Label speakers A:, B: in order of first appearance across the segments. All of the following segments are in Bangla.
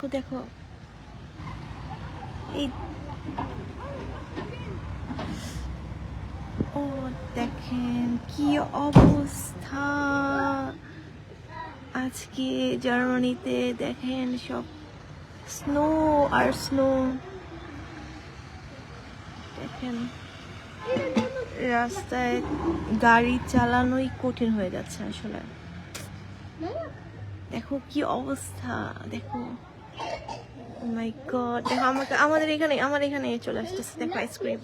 A: দেখো। এই ও, দেখেন কি অবস্থা। আজকে জার্মানিতে দেখেন সব স্নো আর স্নো। দেখেন, রাস্তায় গাড়ি চালানোই কঠিন হয়ে যাচ্ছে আসলে। দেখো কি অবস্থা, দেখো। মাই গড দেখো, আমাকে, আমাদের এখানে, আমার এখানে চলে আসতেছে, দেখো আইসক্রিম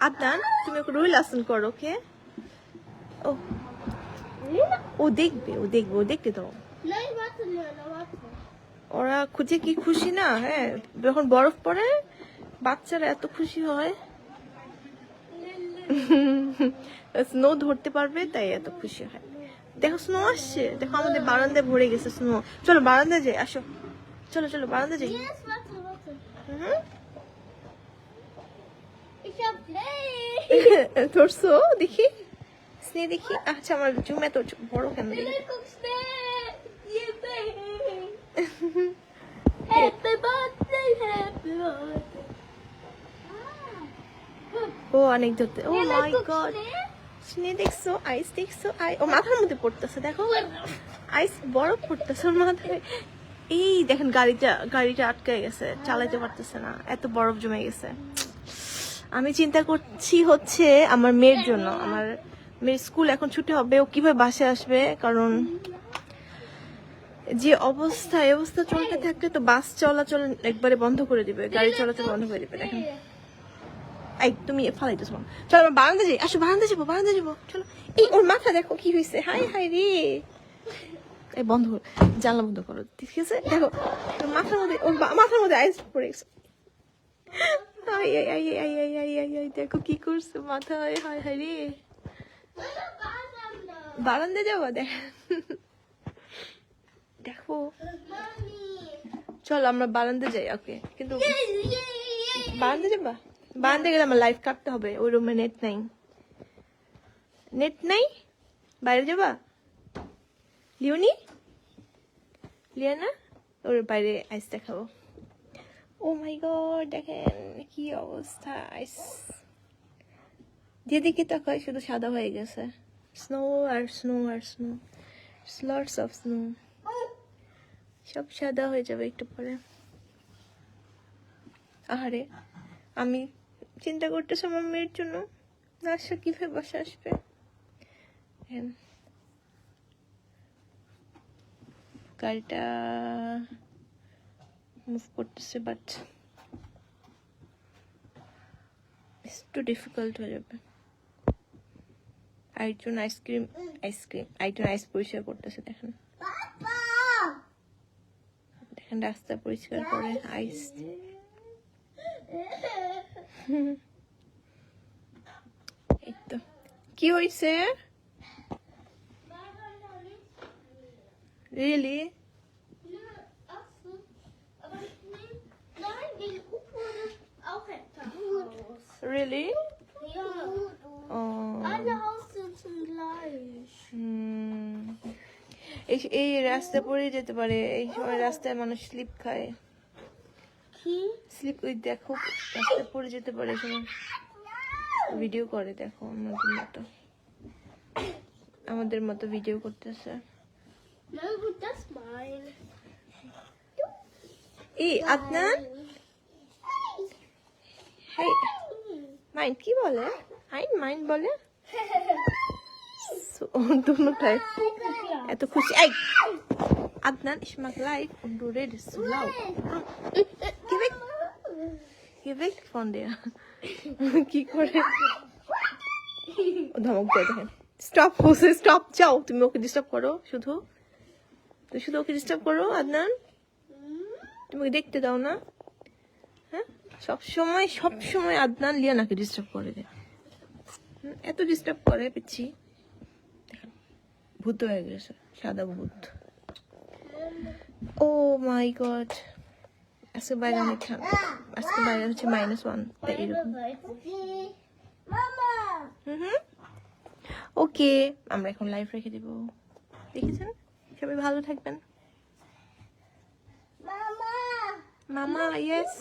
A: আদান, তুমি ওকে রুল আসন করো, ওকে? ও। ও দেখবে ও দেখবে, ও দেখতে দাও। ওরা খুঁজে কি খুশি না হ্যাঁ? যখন বরফ পড়ে, বাচ্চারা এত খুশি হয়। স্নো ধরতে পারবে, তাই এত খুশি হয়। দেখো স্নো আসছে। দেখো আমাদের বারান্দায় ভরে গেছে স্নো। চলো বারান্দায় যাই আসো। চলো চলো বারান্দায় যাই। ধরছো? দেখি। স্নে দেখি। আচ্ছা আমার জুম এত বড় কেন দেখি? ও অনেক ধরতে ও মাই গড স্নে দেখছ আইস দেখছ, আই ও মাথার মধ্যে পড়তেছে, দেখো। আইস পড়তেছে মাথায়। এই দেখেন গাড়িটা গাড়িটা আটকে গেছে, চালাইতে পারতেছে না, এত বরফ জমে গেছে। আমি চিন্তা করছি হচ্ছে আমার মেয়ের জন্য, আমার মেয়ের স্কুল এখন ছুটি হবে, ও কীভাবে বাসে আসবে? কারণ যে অবস্থা অবস্থা চলতে থাকলে তো বাস চলাচল একবারে বন্ধ করে দিবে, গাড়ি চলাচল বন্ধ করে দিবে, দেখেন। এই তুমি ফালাইতেছ মন চলো আমরা বারান্দা যাই। আসো বারান্দা যাব বারান্দা যাব। চলো। এই ওর মাথা দেখো কি হয়েছে। হাই হাই রে। এই বন্ধ করো। জানলা বন্ধ করো ঠিক আছে? দেখো মাথার মধ্যে ওর মাথার মধ্যে আইস পড়ে গেছে। আই আই আই আই আই আই আই আই দেখো কি করছে মাথায় হাই হাই রে। বারান্দা যাব দেখ। দেখো। চলো আমরা বারান্দা যাই ওকে। কিন্তু বারান্দা যাবা? বারান্দা গেলে আমার লাইফ কাটতে হবে, ওই রুমে নেট নাই। নেট নাই? বাইরে যাবা? লিওনি? লিয়ানা? ওর বাইরে আইস দেখাবো। ও মাই গড দেখেন কি অবস্থা আইস যেদিকে তাকাই শুধু সাদা হয়ে গেছে। স্নো আর স্নো আর স্নো স্লটস অফ স্নো সব সাদা হয়ে যাবে একটু পরে। আহারে, আমি চিন্তা করতেছি আমার মেয়ের জন্য। নার্সা কীভাবে বাসা আসবে। গাড়িটা মুভ করতেছে বাট একটু ডিফিকাল্ট হয়ে যাবে। আরেকজন আইসক্রিম আইসক্রিম আরেকজন আইস পরিষ্কার করতেছে দেখেন। দেখেন রাস্তা পরিষ্কার করে আইস এই তো কি হয়েছে রিয়েলি রিয়েলি ও হুম। এই এই রাস্তা পড়ে যেতে পারে। এই সময় রাস্তায় মানুষ স্লিপ খায়। স্লিপ ওই দেখো রাস্তায় পড়ে যেতে পারে সময় ভিডিও করে দেখো আমাদের মতো। আমাদের মতো ভিডিও করতেছে. এই হাই মাইন্ড কি বলে? আইন মাইন্ড বলে? দুটাই এত খুশি এই! Adnan ich mag live und geh weg von der কি করে? ধমক দেয় দেখেন। স্টপ হোসে স্টপ যাও। তুমি ওকে ডিস্টার্ব করো, শুধু। তুমি শুধু ওকে ডিস্টার্ব করো, আদনান। তুমি দেখতে দাও না। হ্যাঁ? সব সময় সব সময় আদনান লিয়ানাকে ডিস্টার্ব করে দেয়। এত ডিস্টার্ব করে, পিচ্ছি। ভূত হয়ে গেছে, সাদা ভূত। ও মাই গড আজকে বাইরে অনেক আজকে বাইরে হচ্ছে মাইনাস ওয়ান তাই এরকম। হুম ওকে আমরা এখন লাইভ রেখে দেবো। দেখেছেন?
B: সবাই ভালো থাকবেন। মামা। ইয়েস.